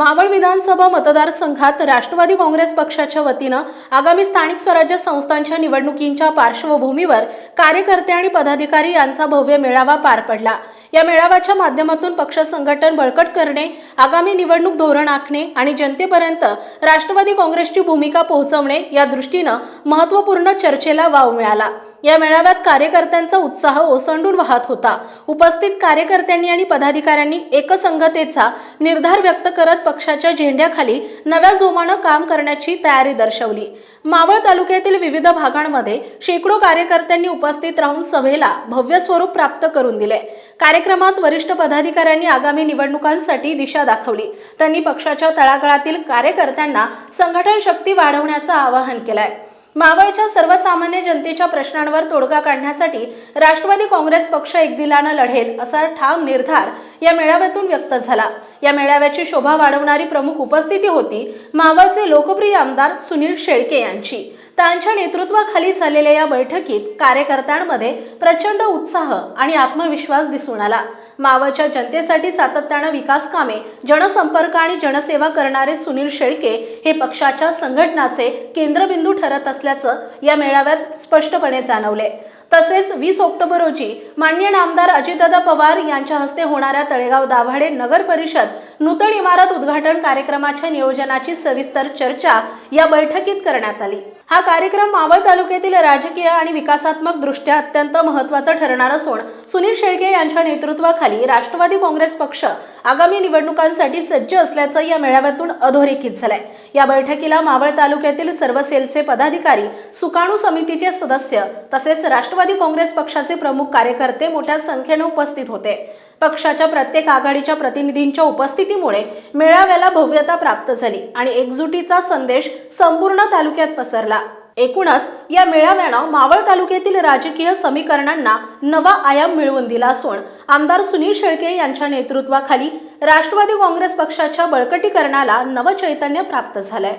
मावळ विधानसभा मतदारसंघात राष्ट्रवादी काँग्रेस पक्षाच्या वतीनं आगामी स्थानिक स्वराज्य संस्थांच्या निवडणुकींच्या पार्श्वभूमीवर कार्यकर्ते आणि पदाधिकारी यांचा भव्य मेळावा पार पडला. या मेळाव्याच्या माध्यमातून पक्ष संघटन बळकट करणे आगामी निवडणूक धोरण आखणे आणि जनतेपर्यंत राष्ट्रवादी काँग्रेसची भूमिका पोहोचवणे या दृष्टीनं महत्त्वपूर्ण चर्चेला वाव मिळाला. या मेळाव्यात कार्यकर्त्यांचा उत्साह ओसंडून वाहत होता. उपस्थित कार्यकर्त्यांनी आणि पदाधिकाऱ्यांनी एकसंगतेचा निर्धार व्यक्त करत पक्षाच्या झेंड्याखाली नव्या जोमानं काम करण्याची तयारी दर्शवली. मावळ तालुक्यातील विविध भागांमध्ये शेकडो कार्यकर्त्यांनी उपस्थित राहून सभेला भव्य स्वरूप प्राप्त करून दिले. कार्यक्रमात वरिष्ठ पदाधिकाऱ्यांनी आगामी निवडणुकांसाठी दिशा दाखवली. त्यांनी पक्षाच्या तळागाळातील कार्यकर्त्यांना संघटन शक्ती वाढवण्याचं आवाहन केलंय. मावळच्या सर्वसामान्य जनतेच्या प्रश्नांवर तोडगा काढण्यासाठी राष्ट्रवादी काँग्रेस पक्ष एकदिलानं लढेल असा ठाम निर्धार या मेळाव्यातून व्यक्त झाला. या मेळाव्याची शोभा वाढवणारी प्रमुख उपस्थिती होती मावळचे लोकप्रिय आमदार सुनील शेळके यांची. त्यांच्या नेतृत्वाखाली झालेल्या या बैठकीत कार्यकर्त्यांमध्ये प्रचंड उत्साह आणि आत्मविश्वास दिसून आला. मावळच्या जनतेसाठी सातत्यानं विकास कामे जनसंपर्क आणि जनसेवा करणारे सुनील शेळके हे पक्षाच्या संघटनाचे केंद्रबिंदू ठरत असल्याचं या मेळाव्यात स्पष्टपणे जाणवले. तसेच वीस ऑक्टोबर रोजी माननीय आमदार अजितदादा पवार यांच्या हस्ते होणाऱ्या तळेगाव दाभाडे नगर परिषद नूतन इमारत उद्घाटन कार्यक्रमाच्या नियोजनाची सविस्तर चर्चा या बैठकीत करण्यात आली. हा कार्यक्रम मावळ तालुक्यातील राजकीय आणि विकासात्मक दृष्ट्या अत्यंत महत्त्वाचा ठरणार असून सुनील शेळके यांच्या नेतृत्वाखाली राष्ट्रवादी काँग्रेस पक्ष आगामी निवडणुकांसाठी सज्ज असल्याचं या मेळाव्यातून अधोरेखित झालंय. या बैठकीला मावळ तालुक्यातील सर्व सेलचे पदाधिकारी सुकाणू समितीचे सदस्य तसेच राष्ट्रवादी काँग्रेस पक्षाचे प्रमुख कार्यकर्ते मोठ्या संख्येने उपस्थित होते. पक्षाच्या प्रत्येक आघाडीच्या प्रतिनिधींच्या उपस्थितीमुळे मेळाव्याला भव्यता प्राप्त झाली आणि एकजुटीचा संदेश संपूर्ण तालुक्यात पसरला. एकूणच या मेळाव्यानं मावळ तालुक्यातील राजकीय समीकरणांना नवा आयाम मिळवून दिला असून आमदार सुनील शेळके यांच्या नेतृत्वाखाली राष्ट्रवादी काँग्रेस पक्षाच्या बळकटीकरणाला नवचैतन्य प्राप्त झालंय.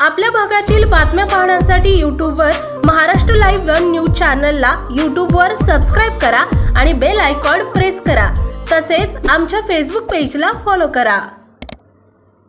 आपल्या भागातील बातम्या पाहण्यासाठी यूट्यूबवर महाराष्ट्र लाईव्ह वन न्यूज चॅनलला यूट्यूबवर सबस्क्राईब करा आणि बेल आयकॉन प्रेस करा. तसेच आमच्या फेसबुक पेजला फॉलो करा.